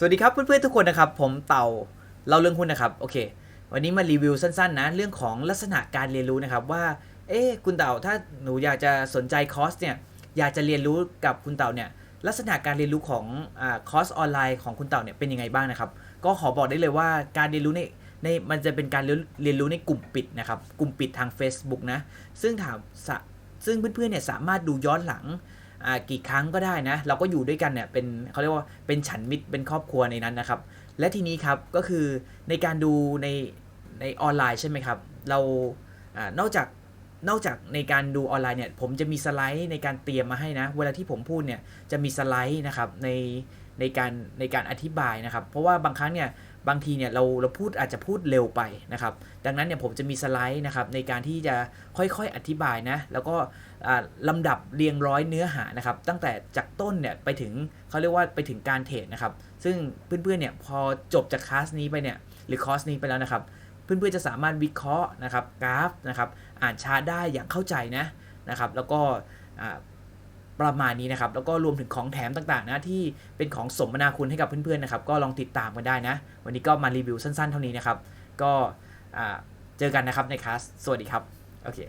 สวัสดีครับเพื่อนๆทุกคนนะครับผมเต่าเล่าเรื่องหุ้นนะครับโอเค วันนี้มารีวิวสั้นๆนะเรื่องของลักษณะการเรียนรู้นะครับว่าเอ๊คุณเต่าถ้าหนูอยากจะสนใจคอร์สเนี่ยอยากจะเรียนรู้กับคุณเต่าเนี่ยลักษณะการเรียนรู้ของอคอร์สออนไลน์ของคุณเต่าเนี่ยเป็นยังไงบ้างนะครับ ก็ขอบอกได้เลยว่าการเรียนรู้ในในมันจะเป็นการเรียนเรียนรู้ในกลุ่มปิดนะครับกลุ่มปิดทาง Facebook นะซึ่งถามซึ่งเพื่อนๆเนี่ยสามารถดูย้อนหลัง กี่ครั้งก็ได้นะ เราก็อยู่ด้วยกันเนี่ยเป็นเขาเรียกว่าเป็นฉันมิตรเป็นครอบครัวในนั้นนะครับ และทีนี้ครับก็คือในการดูในในออนไลน์ใช่ไหมครับ เราอนอกจากนอกจากในการดูออนไลน์เนี่ยผมจะมีสไลด์ในการเตรียมมาให้นะ เวลาที่ผมพูดเนี่ยจะมีสไลด์นะครับใน ในการในการอธิบายนะครับ เพราะว่าบางครั้งเนี่ยบางทีเนี่ยเราเราพูดอาจจะพูดเร็วไปนะครับ ดังนั้นเนี่ยผมจะมีสไลด์นะครับในการที่จะค่อยๆอธิบายนะแล้วก็ลำดับเรียงร้อยเนื้อหานะครับ ตั้งแต่จากต้นเนี่ยไปถึงเขาเรียกว่าไปถึงการเทรดนะครับ ซึ่งเพื่อนๆเนี่ยพอจบจากคลาสนี้ไปเนี่ยหรือคอร์สนี้ไปแล้วนะครับ เพื่อนๆจะสามารถวิเคราะห์นะครับกราฟนะครับอ่านชาร์ตได้อย่างเข้าใจนะนะครับ แล้วก็ ประมาณนี้นะครับ แล้วก็รวมถึงของแถมต่างๆนะที่เป็นของสมนาคุณให้กับเพื่อนๆนะครับ ก็ลองติดตามกันได้นะ วันนี้ก็มารีวิวสั้นๆ เท่านี้นะครับ ก็เจอกันนะครับในคลาส สวัสดีครับ โอเค